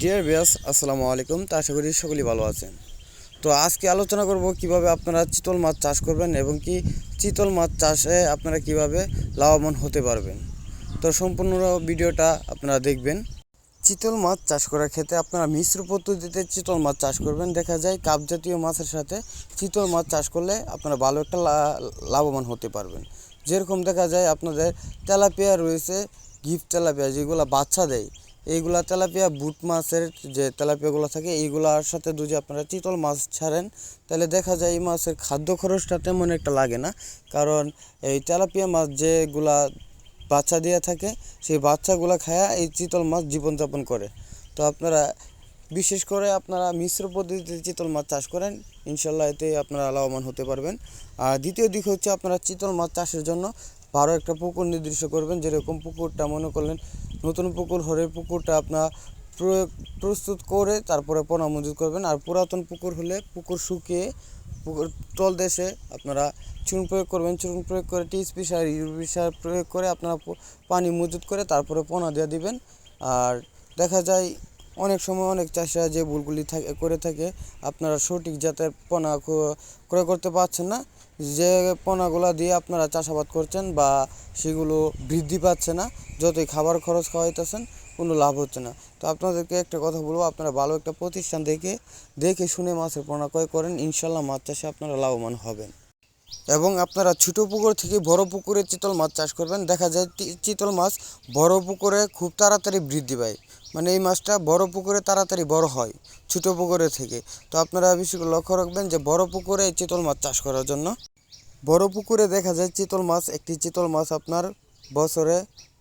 Deer বিয়াস আসসালামু আলাইকুম। তা আশা করি সকলেই ভালো আছেন। তো আজকে আলোচনা করব কীভাবে আপনারা চিতল মাছ চাষ করবেন এবং কি চিতল মাছ চাষে আপনারা কীভাবে লাভবান হতে পারবেন। তো সম্পূর্ণ ভিডিওটা আপনারা দেখবেন। চিতল মাছ চাষ করার ক্ষেত্রে আপনারা মিশ্র পদ্ধতিতে চিতল মাছ চাষ করবেন। দেখা যায় কাপ জাতীয় মাছের সাথে চিতল মাছ চাষ করলে আপনারা ভালো একটা লাভবান হতে পারবেন। যেরকম দেখা যায় আপনাদের তেলাপিয়া রয়েছে, গিফট তেলাপিয়া যেগুলো বাচ্চা দেয় এইগুলা তেলাপিয়া বুট মাছের যে তেলাপিয়াগুলো থাকে, এইগুলার সাথে যদি আপনারা চিতল মাছ ছাড়েন, তাহলে দেখা যায় এই মাছের খাদ্য খরচটা তেমন একটা লাগে না। কারণ এই তেলাপিয়া মাছ যেগুলা বাচ্চা দিয়ে থাকে, সেই বাচ্চাগুলো খায়া এই চিতল মাছ জীবনযাপন করে। তো আপনারা, বিশেষ করে আপনারা মিশ্র পদ্ধতিতে চিতল মাছ চাষ করেন, ইনশাল্লাহ এতে আপনারা লাভবান হতে পারবেন। আর দ্বিতীয় দিক হচ্ছে আপনারা চিতল মাছ চাষের জন্য ভালো একটা পুকুর নির্দিষ্ট করবেন, যেরকম পুকুরটা মনে করলেন নতুন পুকুর হলে পুকুরটা আপনার প্রয়োগ, প্রস্তুত করে তারপরে পোনা মজুত করবেন। আর পুরাতন পুকুর হলে পুকুর শুকিয়ে পুকুর তল দেশে আপনারা চুন প্রয়োগ করবেন। চুন প্রয়োগ করে টিএসপি সার ইউপি সার প্রয়োগ করে আপনারা পানি মজুত করে তারপরে পোনা দিয়ে দিবেন। আর দেখা যায় অনেক সময় অনেক চাষিরা যে ভুলগুলি থাকে, করে থাকে, আপনারা সঠিক জাতের পোনা ক্রয় করতে পারছেন না, যে পোনাগুলো দিয়ে আপনারা চাষাবাদ করছেন বা সেগুলো বৃদ্ধি পাচ্ছে না, যতই খাবার খরচ খাওয়াইতেছেন, কোনো লাভ হচ্ছে না। তো আপনাদেরকে একটা কথা বলব, আপনারা ভালো একটা প্রতিষ্ঠান দেখে দেখে শুনে মাছের পোনা ক্রয় করেন, ইনশাল্লাহ মাছ চাষে আপনারা লাভবান হবেন। এবং আপনারা ছোটো পুকুর থেকে বড় পুকুরে চিতল মাছ চাষ করবেন। দেখা যায় চিতল মাছ বড় পুকুরে খুব তাড়াতাড়ি বৃদ্ধি পায়। মানে এই মাছটা বড় পুকুরে তাড়াতাড়ি বড় হয়, ছোটো পুকুরে থেকে। তো আপনারা বেশি লক্ষ্য রাখবেন যে বড় পুকুরে চিতল মাছ চাষ করার জন্য বড় পুকুরে দেখা যায় চিতল মাছ, একটি চিতল মাছ আপনার বছরে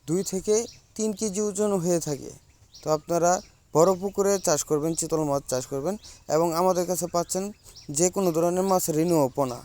দুই থেকে তিন কেজি ওজন হয়ে থাকে। তো আপনারা বড় পুকুরে চাষ করবেন, চিতল মাছ চাষ করবেন এবং আমাদের কাছে পাচ্ছেন যে কোনো ধরনের মাছ রিনুও পোনা।